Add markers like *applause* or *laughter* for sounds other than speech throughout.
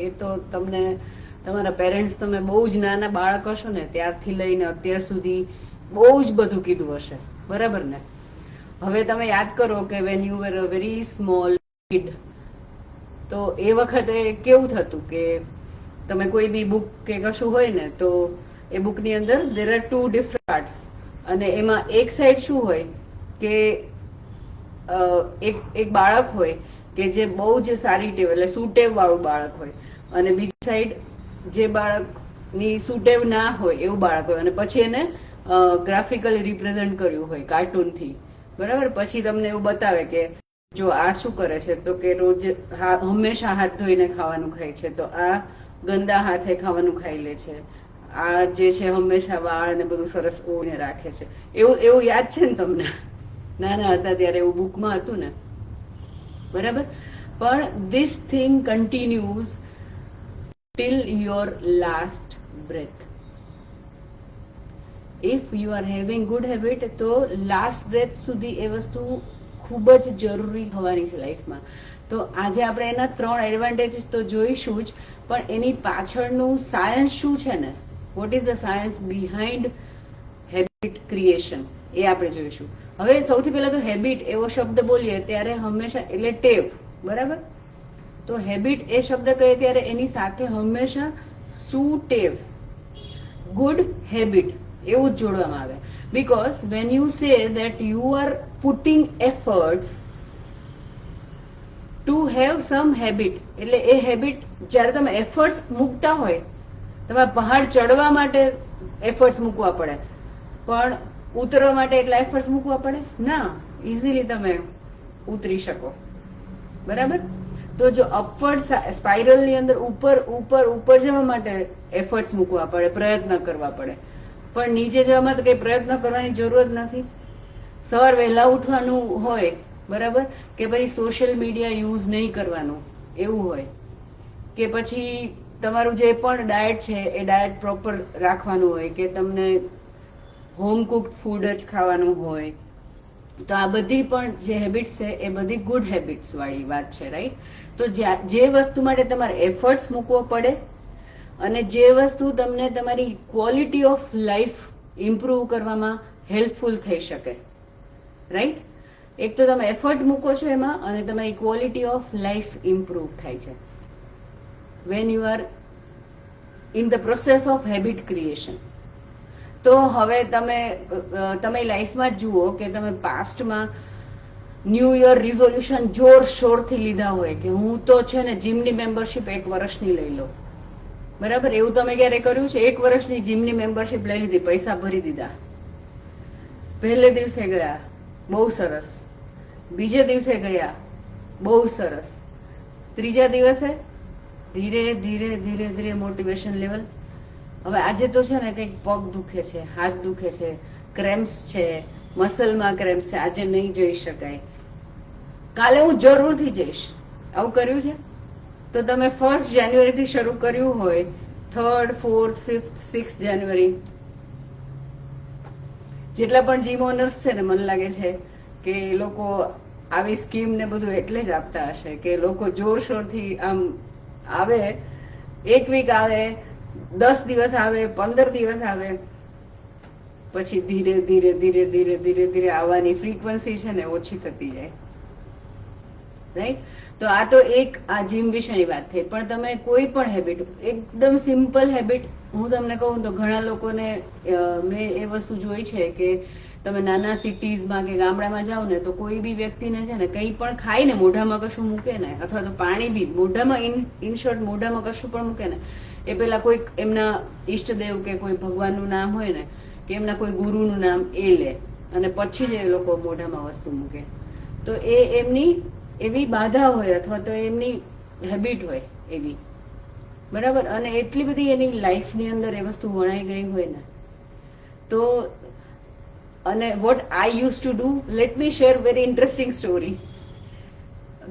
એ તો તમને, તમારા પેરેન્ટ્સ તમે બહુ જ નાના બાળક હશો ને, ત્યારથી લઈને અત્યાર સુધી બહુ જ બધું કીધું હશે. બરાબર ને? હવે તમે યાદ કરો કે when you were a very small kid તો એ વખતે કેવું થતું કે તમે કોઈ બી બુક કે કશું હોય ને, તો એ બુકની અંદર there are two different parts અને એમાં એક સાઈડ શું હોય કે એક એક બાળક હોય કે જે બહુ જ સારી ટેવ, એટલે સુટેવ વાળું બાળક હોય. અને બીજી સાઈડ જે બાળકની સુટેવ ના હોય એવું બાળક હોય. અને પછી એને ગ્રાફિકલી રિપ્રેઝન્ટ કર્યું હોય કાર્ટૂનથી. બરાબર? પછી તમને એવું બતાવે કે જો આ શું કરે છે, તો કે રોજ હંમેશા હાથ ધોઈને ખાવાનું ખાય છે, તો આ ગંદા હાથે ખાવાનું ખાઈ લે છે. આ જે છે હંમેશા વાળ ને બધું સરસ ઓળીને રાખે છે. એવું એવું યાદ છે ને તમને? *laughs* નાના હતા ત્યારે એવું બુકમાં હતું ને? બરાબર? પણ this thing continues till your last breath if you are having good habit તો લાસ્ટ બ્રેથ સુધી એ વસ્તુ ખૂબ જ જરૂરી થવાની છે લાઈફમાં તો આજે આપણે એના ત્રણ એડવાન્ટેજીસ તો જોઈશું જ, પણ એની પાછળનું સાયન્સ શું છે ને? What is the science behind habit creation એ આપણે જોઈશું. હવે સૌથી પહેલા તો હેબિટ એવો શબ્દ બોલીએ ત્યારે હંમેશા એટલે ટેવ, બરાબર? તો હેબિટ એ શબ્દ કહીએ ત્યારે એની સાથે હંમેશા શું ટેવ? ગુડ હેબિટ એવું જ જોડવામાં આવે. Because when you say that you are putting efforts to have some habit એટલે એ હેબિટ જ્યારે તમે એફર્ટ્સ મૂકતા હોય, તમારે પહાડ ચડવા માટે એફર્ટ્સ મૂકવા પડે. પણ ઉતરવા માટે એટલા એફર્ટ્સ મૂકવા પડે? ના ઇઝીલી તમે ઉતરી શકો. બરાબર? તો જો અપવર્ડ સ્પાઇરલની અંદર ઉપર ઉપર ઉપર જવા માટે એફર્ટ્સ મૂકવા પડે, પ્રયત્ન કરવા પડે. પણ નીચે જવામાં તો કઈ પ્રયત્ન કરવાની જરૂર જ નથી. સવાર વહેલા ઉઠવાનું હોય, બરાબર? કે પછી સોશિયલ મીડિયા યુઝ નહીં કરવાનું, એવું હોય. કે પછી તમારું જે પણ ડાયટ છે, એ ડાયટ પ્રોપર રાખવાનું હોય, કે તમને હોમ કુકડ ફૂડ જ ખાવાનું હોય, તો આ બધી પણ જે હેબિટ્સ છે, એ બધી ગુડ હેબિટ્સ વાળી વાત છે રાઈટ તો જે વસ્તુ માટે તમારે એફર્ટ્સ મૂકવો પડે અને જે વસ્તુ તમને તમારી ક્વોલિટી ઓફ લાઈફ ઇમ્પ્રૂવ કરવામાં હેલ્પફુલ થઈ શકે રાઈટ એક તો તમે એફર્ટ મૂકો છો એમાં અને તમારી ક્વોલિટી ઓફ લાઈફ ઇમ્પ્રૂવ થાય છે. When you are in the process of habit creation તો હવે તમે તમે લાઈફમાં જુઓ કે તમે પાસ્ટમાં ન્યૂ યર રિઝોલ્યુશન જોર શોરથી લીધા હોય કે હું તો છે ને જીમની મેમ્બરશીપ એક વર્ષની લઈ લઉં. બરાબર? એવું તમે ક્યારે કર્યું છે? એક વર્ષની જીમની મેમ્બરશિપ લઈ લીધી, પૈસા ભરી દીધા. પહેલે દિવસે ગયા, બહુ સરસ. બીજે દિવસે ગયા, બહુ સરસ. ત્રીજા દિવસે ધીરે ધીરે ધીરે ધીરે મોટિવેશન લેવલ હવે આજે તો છે ને કંઈક પગ દુખે છે, હાથ દુખે છે ક્રેમ્સ છે મસલમાં ક્રેમ્સ છે, આજે નહીં જઈ શકાય. કાલે હું જરૂરથી જઈશ. આવું કર્યું છે? તો તમે ફર્સ્ટ જાન્યુઆરીથી શરૂ કર્યું હોય third fourth fifth six January જેટલા પણ જીમ ઓનર્સ છે ને, મને લાગે છે કે એ લોકો આવી સ્કીમ ને બધું એટલે જ આપતા હશે કે લોકો જોરશોરથી આમ આવે, એક વીક આવે દસ દિવસ આવે, પંદર દિવસ આવે, પછી ધીરે ધીરે ધીરે ધીરે ધીરે ધીરે આવવાની ફ્રીક્વન્સી છે ને ઓછી થતી જાય. રાઈટ તો આ તો એક, આ જીમ વિશેની વાત થઈ. પણ તમે કોઈ પણ હેબિટ એકદમ સિમ્પલ હેબિટ હું તમને કહું તો ઘણા લોકોને મેં એ વસ્તુ જોઈ છે કે તમે નાના સિટીઝમાં કે ગામડામાં જાઓ ને તો કોઈ બી વ્યક્તિને છે ને કંઈ પણ ખાય ને મોઢામાં કશું મૂકે ને, અથવા તો પાણી બી મોઢામાં ઇન ઇન શોર્ટ મોઢામાં કશું પણ મૂકે ને એ પેલા કોઈક એમના ઈષ્ટદેવ કે કોઈ ભગવાનનું નામ હોય ને, કે એમના કોઈ ગુરુનું નામ એ લે અને પછી જ એ લોકો મોઢામાં વસ્તુ મૂકે. તો એ એમની એવી બાધા હોય અથવા તો એમની હેબિટ હોય એવી. બરાબર? અને એટલી બધી એની લાઈફની અંદર એ વસ્તુ વણાઈ ગઈ હોય ને. તો અને what I use to do let me share very interesting story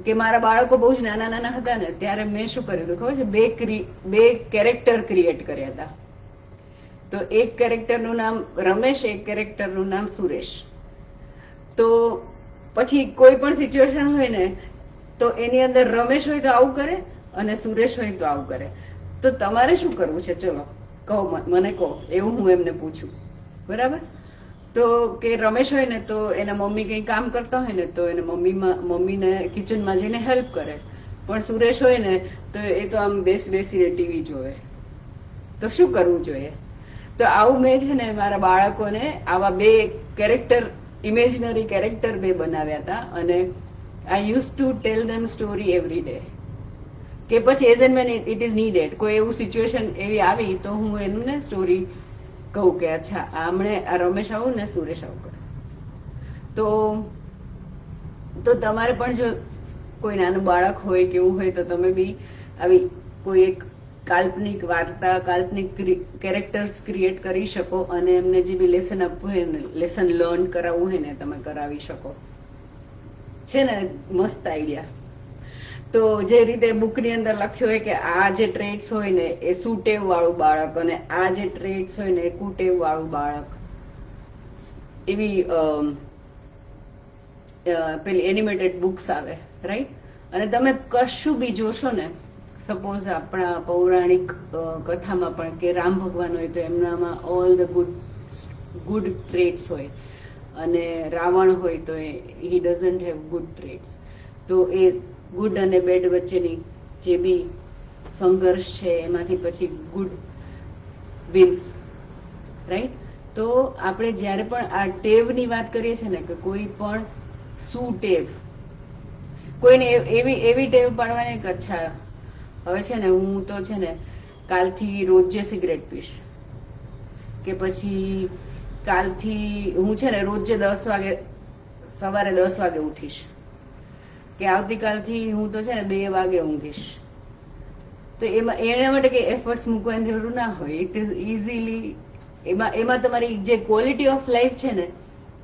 કે મારા બાળકો બહુ જ નાના નાના હતા ને, ત્યારે મેં શું કર્યું હતું ખબર છે? બે ક્રી- બે કેરેક્ટર ક્રિએટ કર્યા હતા. તો એક કેરેક્ટરનું નામ રમેશ, એક કેરેક્ટરનું નામ સુરેશ. તો પછી કોઈ પણ સિચ્યુએશન હોય ને, તો એની અંદર રમેશ હોય તો આવું કરે અને સુરેશ હોય તો આવું કરે. તો તમારે શું કરવું છે? ચલો, કહો મને કહો, એવું હું એમને પૂછું. બરાબર? તો કે રમેશ હોય ને તો એના મમ્મી કંઈ કામ કરતા હોય ને તો એને મમ્મીમાં મમ્મીને કિચનમાં જઈને હેલ્પ કરે. પણ સુરેશ હોય ને તો એ તો આમ બેસ બેસીને ટીવી જોવે. તો શું કરવું જોઈએ? તો આવું મેં છે ને મારા બાળકોને આવા બે કેરેક્ટર ઇમેજનરી કેરેક્ટર બે બનાવ્યા હતા અને I use to tell them story every day કે પછી as an man it is needed કોઈ એવું સિચ્યુએશન એવી આવી તો હું એમને સ્ટોરી કહું કે અચ્છા, આમણે આ રમેશ આવું ને સુરેશ આવું કરે. તો તો તમારે પણ જો કોઈ નાનું બાળક હોય કે એવું હોય તો તમે બી આવી કોઈ એક કાલ્પનિક વાર્તા, કાલ્પનિક કેરેક્ટર્સ ક્રિએટ કરી શકો અને એમને જે બી લેસન આપવું હોય ને લેસન લર્ન કરાવવું હોય ને, તમે કરાવી શકો. છે ને, મસ્ત આઈડિયા તો જે રીતે બુકની અંદર લખ્યું હોય કે આ જે ટ્રેડ્સ હોય ને એ સુટેવ વાળું બાળક અને આ જે ટ્રેડ્સ હોય ને એ કુટેવ વાળું બાળક. એવી પેલી એનિમેટેડ બુક્સ આવે રાઈટ અને તમે કશું બી જોશો ને સપોઝ આપણા પૌરાણિક કથામાં પણ કે રામ ભગવાન હોય તો એમનામાં all the good good traits હોય. અને રાવણ હોય તો he doesn't have good traits તો એ ગુડ અને બેડ વચ્ચેની જે બી સંઘર્ષ છે, એમાંથી પછી ગુડ વિન્સ રાઈટ તો આપણે જ્યારે પણ આ ટેવની વાત કરીએ છીએ ને, કે કોઈ પણ શું ટેવ, કોઈને એવી એવી ટેવ પાડવાની કે અચ્છા હવે છે ને, હું તો છે ને, કાલથી રોજે સિગરેટ પીશ. કે પછી કાલથી હું છે ને, રોજે દસ વાગે, સવારે દસ વાગે ઉઠીશ. કે આવતીકાલથી હું તો છે ને બે વાગે ઊંઘીશ. તો એમાં એના માટે કે એફર્ટ્સ મૂકવાની જરૂર ના હોય. ઇટ ઇઝ ઇઝીલી એમાં એમાં તમારી જે ક્વોલિટી ઓફ લાઈફ છે ને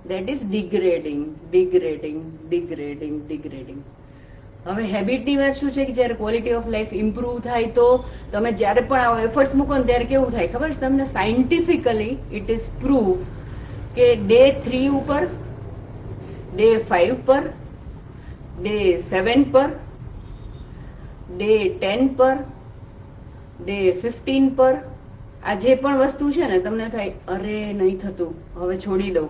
દેટ ઇઝ ડિગ્રેડિંગ ડિગ્રેડિંગ ડિગ્રેડિંગ ડિગ્રેડિંગ હવે હેબિટની વાત શું છે કે જ્યારે ક્વોલિટી ઓફ લાઈફ ઇમ્પ્રુવ થાય તો તમે જ્યારે પણ આવો એફર્ટ્સ મૂકો ને ત્યારે કેવું થાય? ખબર છે તમને? સાયન્ટિફિકલી ઇટ ઇઝ પ્રૂફ કે ડે થ્રી ઉપર ડે ફાઈવ પર ડે સેવન પર, ડે ટેન પર, ડે ફિફ્ટીન પર. આ જે પણ વસ્તુ છે ને, તમને થાય, અરે, નહીં થતું, હવે છોડી દઉં.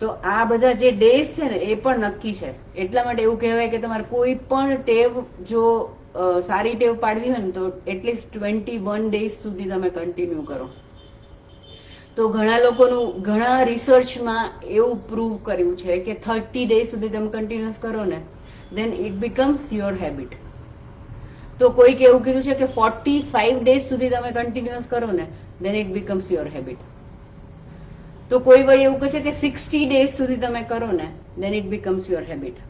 તો આ બધા જે ડેઝ છે ને, એ પણ નક્કી છે. એટલા માટે એવું કહેવાય કે તમારે કોઈ પણ ટેવ જો સારી ટેવ પાડવી હોય ને, તો એટલીસ્ટ ટ્વેન્ટી વન ડેઝ સુધી તમે કન્ટિન્યુ કરો. તો ઘણા લોકોનું, ઘણા રિસર્ચમાં એવું પ્રૂવ કર્યું છે કે થર્ટી ડેઝ સુધી તમે કન્ટિન્યુઅસ કરો ને then it becomes your habit તો કોઈક એવું કીધું છે કે ફોર્ટી ફાઈવ ડેઝ સુધી તમે કન્ટિન્યુઅસ કરો ને then it becomes your habit તો કોઈ વળી એવું કહે છે કે સિક્સટી ડેઝ સુધી તમે કરો ને then it becomes your habit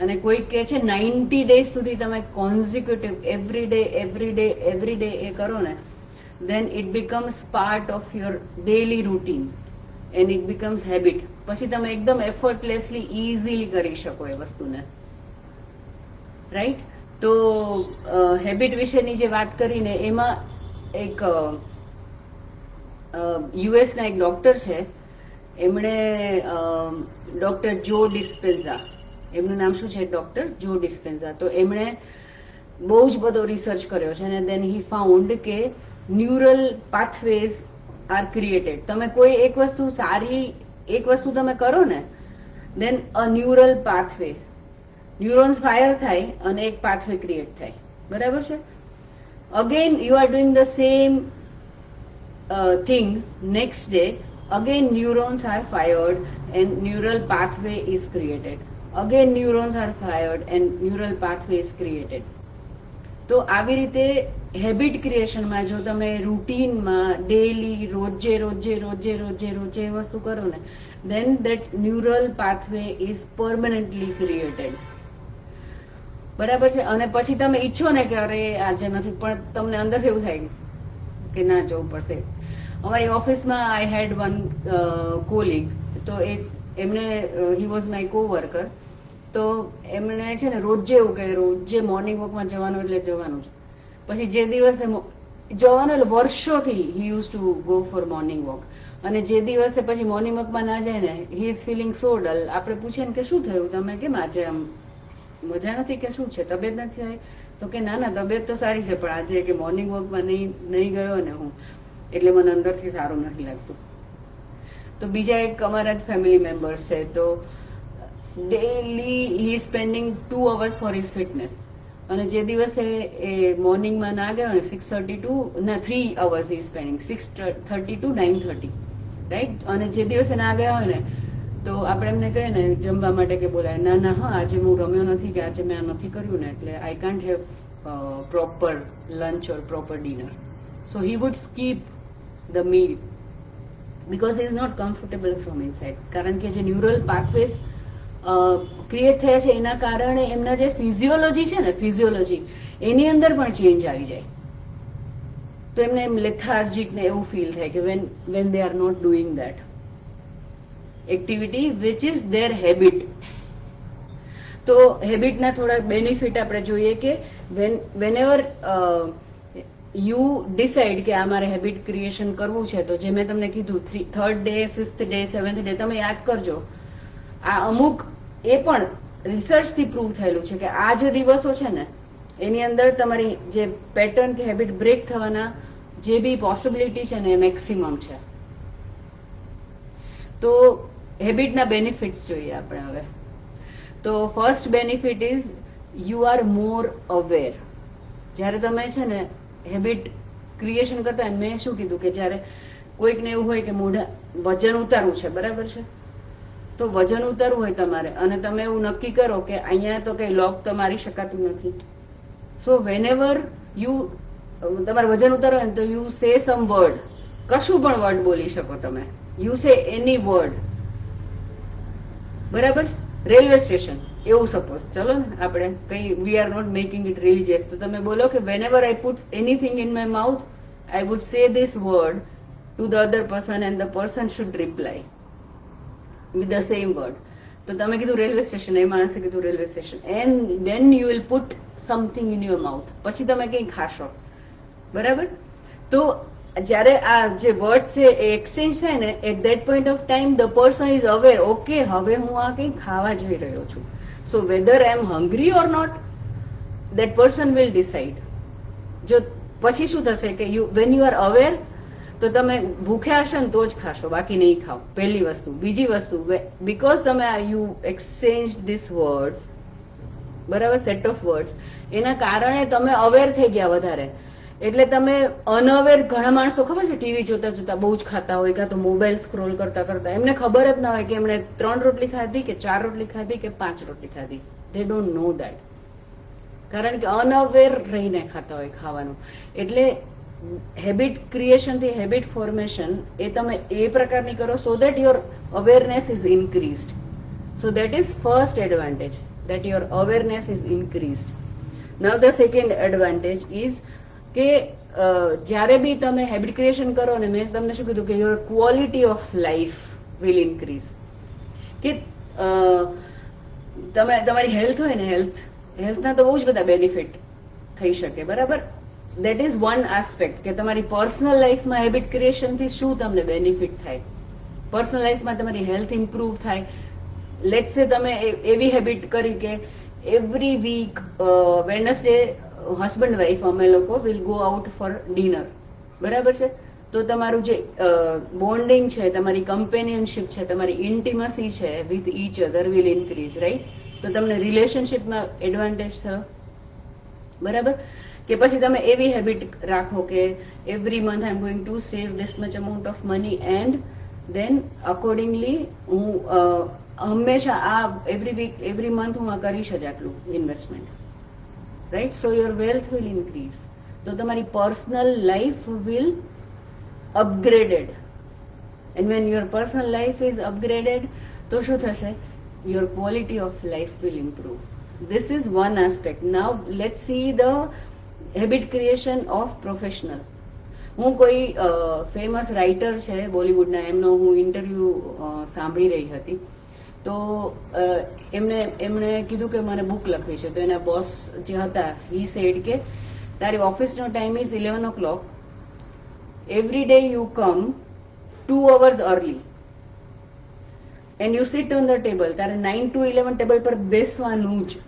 અને કોઈ કહે છે નાઇન્ટી ડેઝ સુધી તમે consecutive every day every day every day એ કરો ને then it becomes part of your daily routine and it becomes habit પછી તમે એકદમ એફર્ટલેસલી ઇઝીલી કરી શકો એ વસ્તુને. રાઈટ? તો હેબિટ વિશેની જે વાત કરીને, એમાં એક યુએસના એક ડોક્ટર છે. એમણે ડોક્ટર જો ડિસ્પેન્ઝા, એમનું નામ શું છે? ડોક્ટર જો ડિસ્પેન્ઝા. તો એમણે બહુ જ બધો રિસર્ચ કર્યો છે અને દેન હી ફાઉન્ડ કે ન્યુરલ પાથવેઝ આર ક્રિએટેડ તમે કોઈ એક વસ્તુ સારી, એક વસ્તુ તમે કરો ને then a neural pathway neurons fire થાય અને એક પાથવે ક્રિએટ થાય. બરાબર છે? Again you are doing the same thing next day again neurons are fired and neural pathway is created again neurons are fired and neural pathway is created તો આવી રીતે habit ક્રિએશનમાં જો તમે રૂટીનમાં ડેલી રોજે રોજે રોજે રોજે રોજે એ વસ્તુ કરો ને then that neural pathway is permanently created બરાબર છે? અને પછી તમે ઈચ્છો ને કે અરે આજે નથી પણ તમને અંદરથી એવું થાય કે ના જવું પડશે. અમારી ઓફિસમાં આઈ હેડ વન કોલિગ તો એ, એમને he was my coworker તો એમણે છે ને રોજે એવું કહે, રોજે મોર્નિંગ વોકમાં જવાનું એટલે જવાનું જ. પછી જે દિવસે જવાનું એટલે વર્ષોથી he use to go for morning walk અને જે દિવસે પછી મોર્નિંગ વોકમાં ના જાય ને he is feeling so dull આપણે પૂછીએ ને કે શું થયું? તમે કેમ આજે આમ મજા નથી કે શું છે? તબિયત નથી થઈ તો કે ના ના, તબિયત તો સારી છે, પણ આજે કે મોર્નિંગ વોકમાં નહીં નહીં ગયો ને હું, એટલે મને અંદરથી સારું નથી લાગતું. તો બીજા એક અમારા જ ફેમિલી મેમ્બર્સ છે, તો daily he spending two hours for his fitness અને જે દિવસે એ મોર્નિંગમાં ના ગયો ને સિક્સ થર્ટી ટુ ના three hours he spending six thirty to nine thirty right અને જે દિવસે ના ગયા હોય ને તો આપણે એમને કહીએ ને, જમવા માટે કે બોલાય. ના ના, હા, આજે હું રમ્યો નથી કે આજે મેં આ નથી કર્યું ને, એટલે I can't have proper lunch or proper dinner so he would skip the meal because is not comfortable from inside કારણ કે જે ન્યુરલ પાથવેઝ ક્રિએટ થયા છે, એના કારણે એમના જે ફિઝિયોલોજી છે ને ફિઝિયોલોજી એની અંદર પણ ચેન્જ આવી જાય. તો એમને એમ લેથાર્જિક ને એવું ફીલ થાય કે when when they are not doing that activity which is their habit તો હેબિટના થોડા બેનિફિટ આપણે જોઈએ કે when whenever you decide કે આ મારે હેબિટ ક્રિએશન કરવું છે, તો જે મેં તમને કીધું three third day fifth day seventh day તમે યાદ કરજો. આ અમુક એ પણ રિસર્ચથી પ્રૂવ થયેલું છે કે આ જે દિવસો છે ને, એની અંદર તમારી જે પેટર્ન કે હેબિટ બ્રેક થવાના જે બી પોસિબિલિટી છે ને એ મેક્સિમમ છે. તો હેબિટના બેનિફિટ્સ જોઈએ આપણે હવે. તો first benefit is you are more aware જ્યારે તમે છે ને હેબિટ ક્રિએશન કરતા હોય, મેં શું કીધું કે જ્યારે કોઈકને એવું હોય કે મોઢા વજન ઉતારવું છે, બરાબર છે? તો વજન ઉતારવું હોય તમારે. અને તમે એવું નક્કી કરો કે અહીંયા તો કઈ લોક તો મારી શકાતું નથી. સો વેનેવર યુ તમારે વજન ઉતારવું હોય ને તો યુ સે સમ વર્ડ કશું પણ વર્ડ બોલી શકો તમે. યુ સે એની વર્ડ બરાબર રેલવે સ્ટેશન, એવું સપોઝ ચલો ને, આપણે કઈ we are not making it religious તો તમે બોલો કે whenever I put anything in my mouth I would say this word to the other person and the person should reply with the same word તો તમે કીધું railway station, એ માણસે કીધું railway station. And then you will put something in your mouth પછી તમે કંઈ ખાશો. બરાબર? તો જ્યારે આ જે વર્ડ છે એ એક્સચેન્જ થાય ને at that point of time the person is aware okay હવે હું આ કંઈ ખાવા જઈ રહ્યો છું. So whether I am hungry or not that person will decide જો પછી શું થશે કે you when you are aware તો તમે ભૂખ્યા હશો ને તો જ ખાશો, બાકી નહીં ખાઓ. પહેલી વસ્તુ. બીજી વસ્તુ બિકોઝ તમે યુ એક્સચેન્જ ધીસ વર્ડ્સ બરાબર સેટ ઓફ વર્ડ્સ એના કારણે તમે અવેર થઈ ગયા વધારે. એટલે તમે અનઅવેર ઘણા માણસો ખબર છે ટીવી જોતા જોતા બહુ જ ખાતા હોય કાં તો મોબાઈલ સ્ક્રોલ કરતા કરતા. એમને ખબર જ ના હોય કે એમણે ત્રણ રોટલી ખાધી કે ચાર રોટલી ખાધી કે પાંચ રોટલી ખાધી. દે ડોન્ટ નો દેટ કારણ કે અનઅવેર રહીને ખાતા હોય ખાવાનું. એટલે હેબિટ ક્રિએશનથી હેબિટ ફોર્મેશન એ તમે એ પ્રકારની કરો so that your awareness is increased so that is first advantage that your awareness is increased now the second advantage is કે જ્યારે બી તમે હેબિટ ક્રિએશન કરો ને, મેં તમને શું કીધું કે your quality of life will increase કે તમે, તમારી હેલ્થ હોય ને હેલ્થ હેલ્થના તો બહુ જ બધા બેનિફિટ થઈ શકે, બરાબર? દેટ ઇઝ વન આસ્પેક્ટ કે તમારી પર્સનલ લાઈફમાં હેબિટ ક્રિએશનથી શું તમને બેનિફિટ થાય? પર્સનલ લાઈફમાં તમારી હેલ્થ ઇમ્પ્રુવ થાય. લેટ્સ સે તમે એવી હેબિટ કરી કે every week Wednesday husband wife અમે લોકો will go out for dinner બરાબર છે? તો તમારું જે બોન્ડિંગ છે, તમારી કમ્પેનિયનશિપ છે, તમારી ઇન્ટિમસી છે with each other will increase right તો તમને રિલેશનશિપમાં એડવાન્ટેજ થયો? બરાબર? કે પછી તમે એવી હેબિટ રાખો કે every month I am going to save this much amount of money and then accordingly હું હંમેશા આ એવરી વીક એવરી મંથ હું આ કરીશ જ આટલું investment right so your wealth will increase તો તમારી personal life will upgraded and when your personal life is upgraded તો શું થશે? Your quality of life will improve this is one aspect now let see the habit creation of professional હું કોઈ famous writer છે બોલિવૂડના એમનો હું interview સાંભળી રહી હતી. તો એમને, એમણે કીધું કે મને બુક લખવી છે. તો એના બોસ જે હતા હી સેડ કે, તારી ઓફિસનો time is eleven o'clock every day you come two hours early and you sit on the table તારે નાઇન ટુ ઇલેવન ટેબલ પર બેસવાનું જ.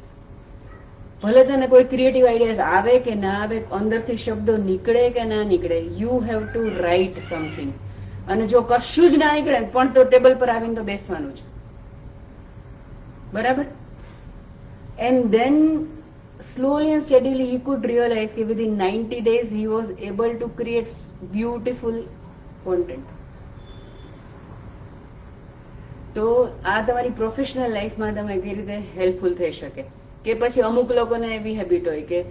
ભલે તને કોઈ ક્રિએટિવ આઈડિયાઝ આવે કે ના આવે, અંદરથી શબ્દો નીકળે કે ના નીકળે you have to write something અને જો કશું જ ના નીકળે, પણ તો ટેબલ પર આવીને તો બેસવાનું છે બરાબર? And then slowly and steadily, he could realize that within 90 days, he was able to create beautiful content. તો આ તમારી પ્રોફેશનલ લાઈફમાં તમે કઈ રીતે હેલ્પફુલ થઈ શકે? કે પછી અમુક લોકોને એવી હેબિટ હોય કે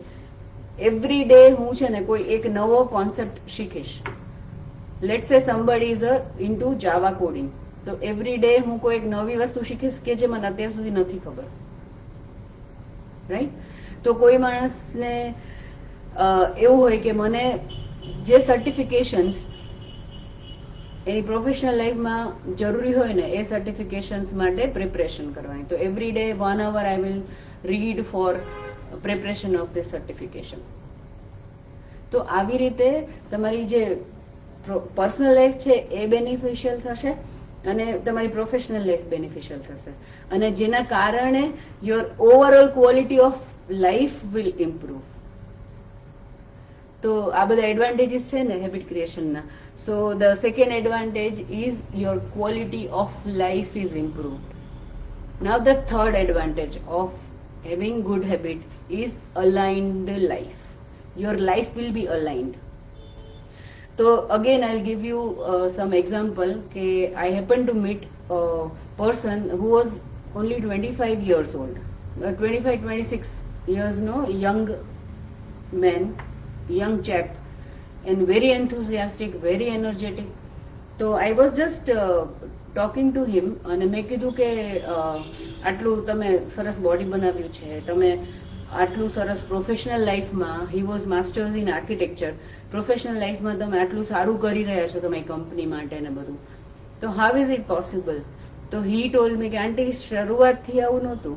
એવરી ડે હું છે ને કોઈ એક નવો concept શીખીશ. Let say somebody is a in to Java coding તો એવરી ડે હું કોઈ એક નવી વસ્તુ શીખીશ કે જે મને અત્યાર સુધી નથી ખબર. રાઈટ તો કોઈ માણસને એવું હોય કે મને જે સર્ટિફિકેશન્સ એની પ્રોફેશનલ લાઈફમાં જરૂરી હોય ને, એ સર્ટિફિકેશન્સ માટે પ્રિપરેશન કરવાની. તો every day one hour I will read for preparation of the certification તો આવી રીતે તમારી જે પર્સનલ લાઈફ છે, એ બેનિફિશિયલ થશે? અને તમારી પ્રોફેશનલ લાઈફ બેનિફિશિયલ થશે. અને જેના કારણે your overall quality of life will improve તો આ બધા એડવાન્ટેજીસ છે ને habit ક્રિએશનના so the second advantage is your quality of life is improved now the third advantage of having good habit is aligned life your life will be aligned તો again I give you some example કે I happen to meet person who was only twenty five years old twenty five twenty six યર્સનો young man young chap and very enthusiastic very energetic તો I was just talking to him અને મેં કીધું કે આટલું તમે સરસ body બનાવ્યું છે. તમે આટલું સરસ પ્રોફેશનલ લાઈફમાં he was masters in architecture professional લાઈફમાં તમે આટલું સારું કરી રહ્યા છો, તમે કંપની માટે ને બધું. તો હાઉ ઇઝ ઇટ પોસિબલ તો હી ટોલ્ડ મી કે આંટી શરૂઆતથી આવું નહોતું.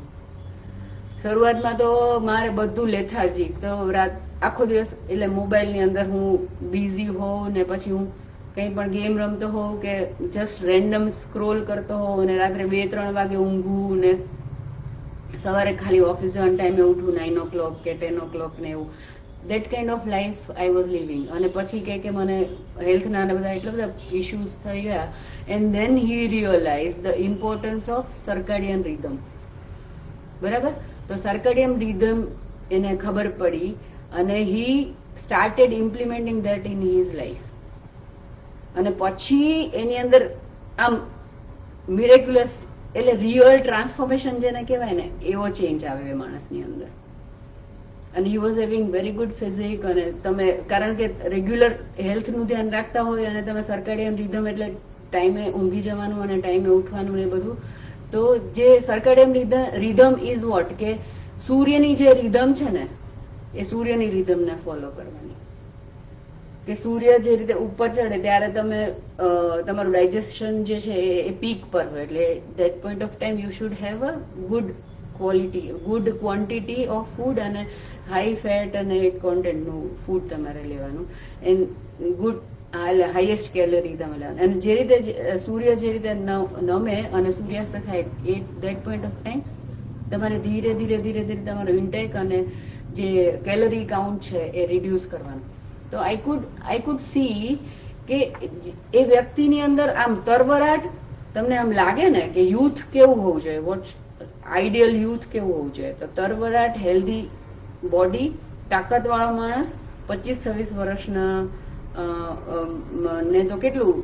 શરૂઆતમાં તો મારે બધું લેથાર્જી તો રાત, આખો દિવસ, એટલે મોબાઈલની અંદર હું બિઝી હોઉં ને પછી હું કંઈ પણ ગેમ રમતો હોઉં કે જસ્ટ રેન્ડમ સ્ક્રોલ કરતો હોઉં અને રાત્રે બે ત્રણ વાગે ઊંઘું ને સવારે ખાલી ઓફિસ જવાના ટાઈમે ઉઠું નાઇન ઓ ક્લોક કે ટેન ઓ ક્લોક ને એવું. That kind of life I was living અને પછી કે કે મને હેલ્થના અને બધા એટલા બધા ઇશ્યુઝ થઈ ગયા. And then he realize the importance of circadian rhythm બરાબર? તો સર્કડિયમ રિધમ એને ખબર પડી અને he started implementing that in his life અને પછી એની અંદર આમ મિરેક્યુલસ એટલે રિયલ ટ્રાન્સફોર્મેશન જેને કહેવાય ને, એવો ચેન્જ આવે એ માણસની અંદર. અને he was having very good physique અને તમે, કારણ કે રેગ્યુલર હેલ્થનું ધ્યાન રાખતા હોય અને તમે સર્કાડિયન રિધમ એટલે ટાઈમે ઊંઘી જવાનું અને ટાઈમે ઉઠવાનું ને બધું, તો જે સર્કાડિયમ રિધમ ઇઝ વોટ કે સૂર્યની જે રિધમ છે ને, એ સૂર્યની રિધમને ફોલો કરવાની કે સૂર્ય જે રીતે ઉપર ચડે ત્યારે તમે તમારું ડાયજેશન જે છે એ- પીક પર હોય. એટલે that point of time you should have a good quality good quantity of food અને હાઈ ફેટ અને કોન્ટેન્ટનું ફૂડ તમારે લેવાનું. એન્ડ ગુડ હાઈએસ્ટ કેલરી તમે લેવાનું. અને જે રીતે સૂર્ય જે રીતે નમે અને સૂર્યાસ્ત થાય, એ દેટ પોઈન્ટ ઓફ ટાઈમ તમારે ધીરે ધીરે ધીરે ધીરે તમારો ઇન્ટેક અને જે કેલરી કાઉન્ટ છે એ રિડ્યુસ કરવાનું. તો I could I could see કે એ વ્યક્તિની અંદર આમ તરવરાટ તમને આમ લાગે ને કે યુથ કેવું હોવું જોઈએ? વોટ આઈડિયલ યુથ કેવું હોવું જોઈએ? તો તરવરાટ હેલ્ધી બોડી તાકાતવાળો માણસ, પચીસ છવ્વીસ વર્ષના ને તો કેટલું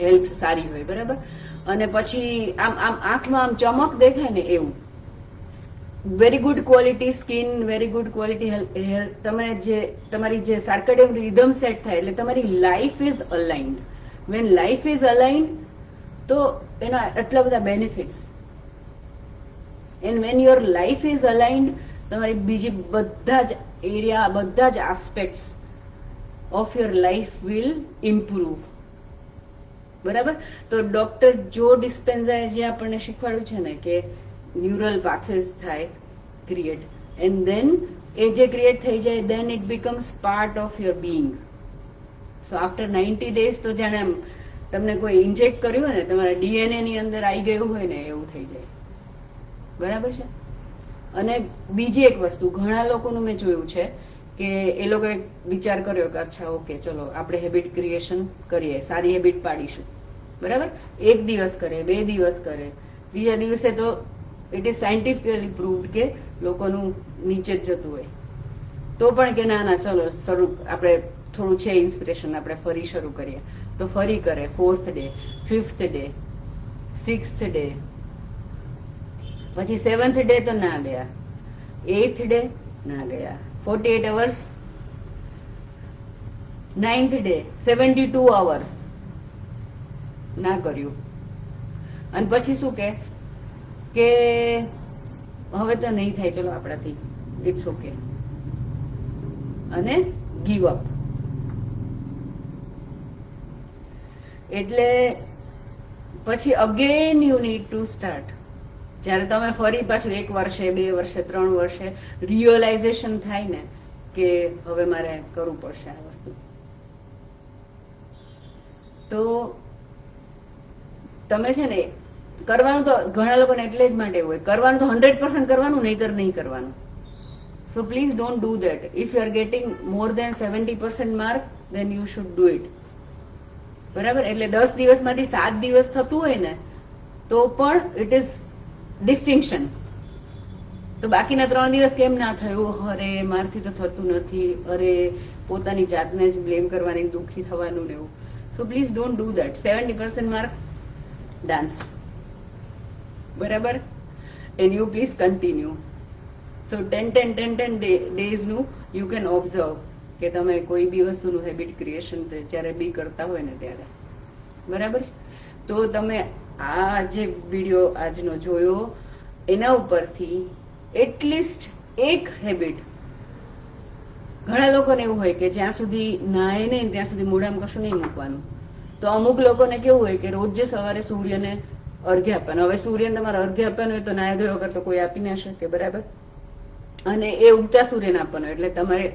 હેલ્થ સારી હોય, બરાબર? અને પછી આમ આમ આંખમાં આમ ચમક દેખાય ને એવું. Very good quality skin very good quality તમે જે, તમારી જે સાર્કડિયમ રિધમ સેટ થાય, એટલે તમારી life is aligned when life is aligned તો એના એટલા બધા benefits and when your life is aligned તમારી બીજી બધા જ એરિયા બધા જ aspects of your life will improve બરાબર? તો ડોક્ટર જો ડિસ્પેન્ઝાએ જે આપણને શીખવાડ્યું છે ને કે ન્યુરલ પાથવેઝ થાય ક્રિએટ એન્ડ દેન એ જે ક્રિએટ થઈ જાય then it becomes part of your being so after ninety days તો જાણે એમ તમને કોઈ ઇન્જેક્ટ કર્યું હોય ને, તમારા ડીએનએ ની અંદર આવી ગયું હોય ને, એવું થઈ જાય. બરાબર છે? અને બીજી એક વસ્તુ, ઘણા લોકોનું મેં જોયું છે કે એ લોકોએ વિચાર કર્યો કે અચ્છા, ઓકે, ચલો, આપણે હેબિટ ક્રિએશન કરીએ, સારી હેબિટ પાડીશું. બરાબર? એક દિવસ કરે, બે દિવસ કરે. બીજા દિવસે તો ઇટ ઇઝ સાયન્ટિફિકલી પ્રૂવડ કે લોકોનું નીચે જ જતું હોય. તો પણ કે ના ના, ચલો, શરૂ, આપણે થોડું છે ઇન્સ્પિરેશન આપણે ફરી શરૂ કરીએ. તો ફરી કરે fourth day fifth day sixth day પછી સેવન્થ ડે તો ના ગયા. એઇથ ડે ના ગયા. Forty eight hours ninth day seventy two hours ના કર્યું. અને પછી શું કે? કે હવે તો નહીં થાય, ચલો આપણાથી. ઇટ્સ ઓકે અને ગીવ અપ એટલે પછી again you need to start જ્યારે તમે ફરી પાછું એક વર્ષે, બે વર્ષે, ત્રણ વર્ષે રિયલાઇઝેશન થાય ને કે હવે મારે કરવું પડશે આ વસ્તુ. તો તમે છે ને કરવાનું તો ઘણા લોકોને એટલે જ માટે હોય. કરવાનું તો હંડ્રેડ પર્સન્ટ કરવાનું, નહીતર નહીં કરવાનું. So please don't do that if you are getting more than seventy percent mark then you should do it બરાબર? એટલે દસ દિવસમાંથી સાત દિવસ થતું હોય ને, તો પણ ઇટ ઇઝ ડિસ્ટિંક્શન તો બાકીના ત્રણ દિવસ કેમ ના થયું? અરે, મારથી તો થતું નથી. અરે, પોતાની જાતને જ બ્લેમ કરવાની, દુઃખી થવાનું ને એવું. So please don't do that seventy percent mark dance બરાબર? And you please continue so ten ten ten ten ડેઝનું you can observe કે તમે કોઈ બી વસ્તુનું હેબિટ ક્રિએશન જ્યારે બી કરતા હોય ને ત્યારે. બરાબર? તો તમે આ જે વીડિયો આજનો જોયો, એના ઉપરથી એટલીસ્ટ એક હેબિટ ઘણા લોકોને એવું હોય કે જ્યાં સુધી નાય નહીં, ત્યાં સુધી મોઢામાં કશું નહીં મૂકવાનું. તો અમુક લોકોને કેવું હોય કે રોજ સવારે સૂર્યને અર્ઘ્ય આપવાનું. હવે સૂર્યને તમારે અર્ઘ્ય આપવાનું હોય તો નાય ધોયા વગર તો કોઈ આપી ના શકે, બરાબર? અને એ ઉગતા સૂર્યને આપવાનું. એટલે તમારે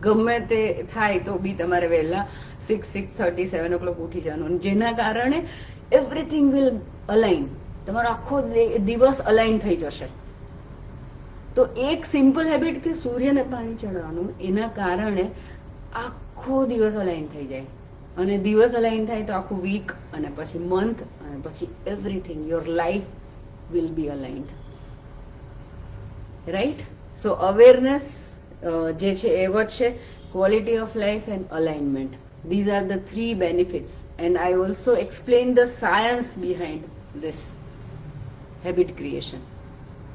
ગમે તે થાય તો બી તમારે વહેલા six six thirty seven o'clock ઉઠી જવાનું. જેના કારણે એવરીથિંગ વિલ અલાઇન તમારો આખો દિવસ અલાઇન થઈ જશે. તો એક સિમ્પલ હેબિટ કે સૂર્યને પાણી ચડાવવાનું, એના કારણે આખો દિવસ અલાઇન થઈ જાય. અને દિવસ અલાઇન થાય તો આખું વીક અને પછી મંથ અને પછી everything your life will be aligned right so awareness જે છે એવો છે quality of life and alignment these are the three benefits. And i also explain the science behind this habit creation.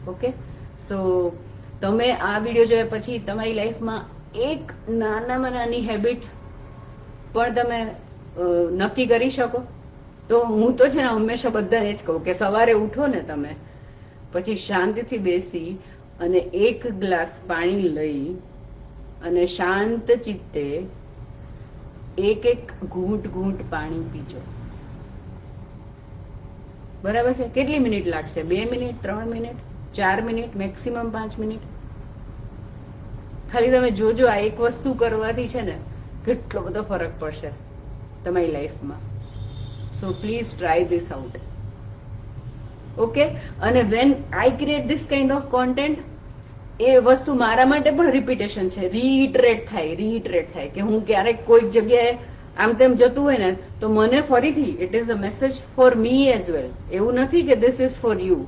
Okay so તમે આ video જોયા પછી તમારી લાઈફમાં એક નાનામાં નાની હેબિટ પણ તમે નક્કી કરી શકો. તો હું તો છે ને હંમેશા બધાને જ કહું કે સવારે ઉઠો ને તમે, પછી શાંતિથી બેસી અને એક ગ્લાસ પાણી લઈ અને શાંત ચિત્તે એક એક ઘૂંટ ઘૂંટ પાણી પીજો. બરાબર છે? કેટલી મિનિટ લાગશે? બે મિનિટ, ત્રણ મિનિટ, ચાર મિનિટ, મેક્સિમમ પાંચ મિનિટ? ખાલી તમે જોજો આ એક વસ્તુ કરવાથી છે ને કેટલો બધો ફરક પડશે તમારી લાઈફમાં. So please try this out okay અને when I create this kind of content એ વસ્તુ મારા માટે પણ રિપીટેશન છે. રીઇટરેટ થાય રીઇટરેટ થાય કે હું ક્યારેક કોઈક જગ્યાએ આમ તેમ જતું હોય ને, તો મને ફરીથી it is a message for me as well એવું નથી કે ધીસ ઇઝ ફોર યુ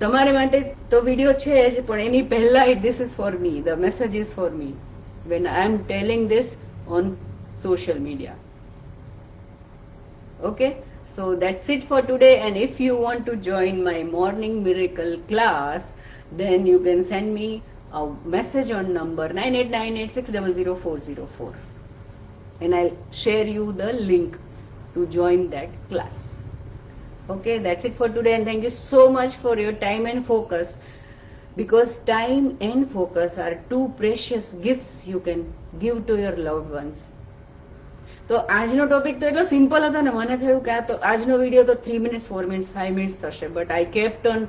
તમારે માટે તો વીડિયો છે જ, પણ એની પહેલા this is for me the message is for me when I am telling this on social media. Okay, so that's it for today and if you want to join my morning miracle class, then you can send me a message on number nine eight nine eight six double zero four zero four, and I'll share you the link to join that class. Okay, that's it for today and thank you so much for your time and focus because time and focus are two precious gifts you can give to your loved ones. તો આજનો topic તો એટલો simple હતો ને મને થયું કે આ તો આજનો વિડીયો તો three minutes four minutes five minutes થશે but I kept on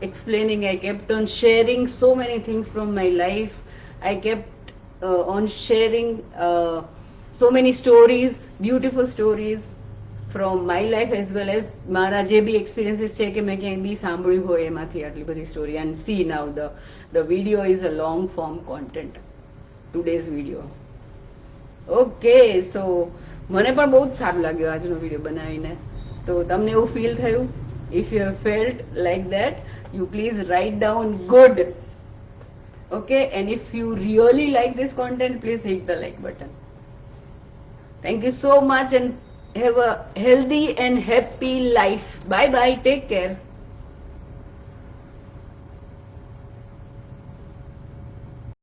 explaining i kept on sharing so many things from my life i kept uh, on sharing uh, so many stories beautiful stories from my life as well as મારા જે બી experiences છે કે મેં ક્યાંય બી સાંભળ્યું હોય એમાંથી આટલી બધી story and see now the the video is a long form content today's video okay so મને પણ બહુ જ સારું લાગ્યું આજનો વીડિયો બનાવીને. તો તમને એવું ફીલ થયું? If you felt like that you please write down good okay and if you really like this content please hit the like button thank you so much and have a healthy and happy life. Bye bye take care